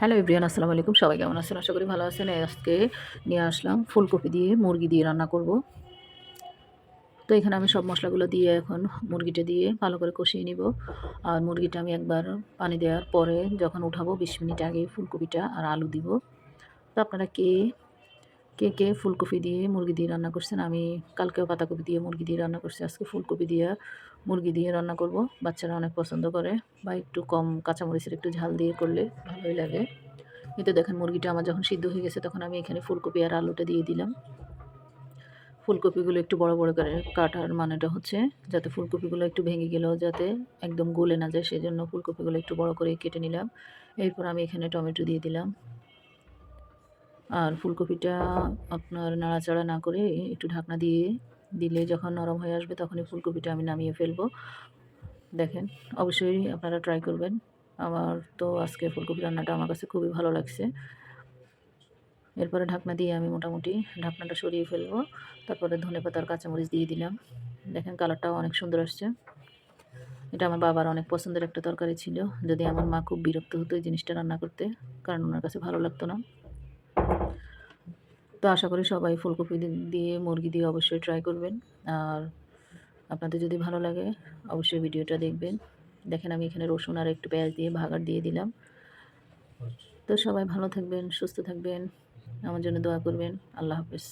Hello ইব্রিয়ান আসসালামু আলাইকুম। সবাই কেমন আছেন? আশা করি ভালো আছেন। আজকে নিয়ে আসলাম ফুলকপি দিয়ে মুরগি দিয়ে রান্না করব। তো এখানে আমি সব মশলাগুলো দিয়ে এখন মুরগিটা দিয়ে ভালো করে কষিয়ে নিব। আর মুরগিটা আমি একবার পানি দেওয়ার পরে যখন উঠাবো, বিশ মিনিট আগে ফুলকপিটা আর আলু দিব। তো আপনারা কে কে কে ফুলকপি দিয়ে মুরগি দিয়ে রান্না করছেন, আমি কালকেও পাতাকপি দিয়ে মুরগি দিয়ে রান্না করছি, আজকে ফুলকপি দিয়ে মুরগি দিয়ে রান্না করব। বাচ্চারা অনেক পছন্দ করে, বা একটু কম কাঁচামরিচের একটু ঝাল দিয়ে করলে ভালোই লাগে। কিন্তু দেখেন মুরগিটা আমার যখন সিদ্ধ হয়ে গেছে, তখন আমি এখানে ফুলকপি আর আলুটা দিয়ে দিলাম। ফুলকপিগুলো একটু বড় বড় করে কাটার মানেটা হচ্ছে, যাতে ফুলকপিগুলো একটু ভেঙে গেলেও যাতে একদম গলে না যায় সেই জন্য ফুলকপিগুলো একটু বড় করে কেটে নিলাম। এরপর আমি এখানে টমেটো দিয়ে দিলাম। আর ফুলকপিটা আপনার নাড়াচাড়া না করে একটু ঢাকনা দিয়ে দিলে যখন নরম হয়ে আসবে তখনই ফুলকপিটা আমি নামিয়ে ফেলব। দেখেন, অবশ্যই আপনারা ট্রাই করবেন। আমার তো আজকে ফুলকপি রান্নাটা আমার কাছে খুবই ভালো লাগছে। এরপরে ঢাকনা দিয়ে আমি মোটামুটি ঢাকনাটা সরিয়ে ফেলব। তারপরে ধনে পাতার কাঁচামরিচ দিয়ে দিলাম। দেখেন কালারটাও অনেক সুন্দর আসছে। এটা আমার বাবার অনেক পছন্দের একটা তরকারি ছিল। যদি আমার মা খুব বিরক্ত হতো এই জিনিসটা রান্না করতে, কারণ ওনার কাছে ভালো লাগতো না। তো আশা করি সবাই ফুলকপি দিয়ে মুরগি দিয়ে অবশ্যই ট্রাই করবেন। আর আপনাদের যদি ভালো লাগে, অবশ্যই ভিডিওটা দেখবেন। দেখেন আমি এখানে রসুন আর একটু পেঁয়াজ দিয়ে ভাগার দিয়ে দিলাম। তো সবাই ভালো থাকবেন, সুস্থ থাকবেন। আমার জন্য দোয়া করবেন। আল্লাহ হাফেজ।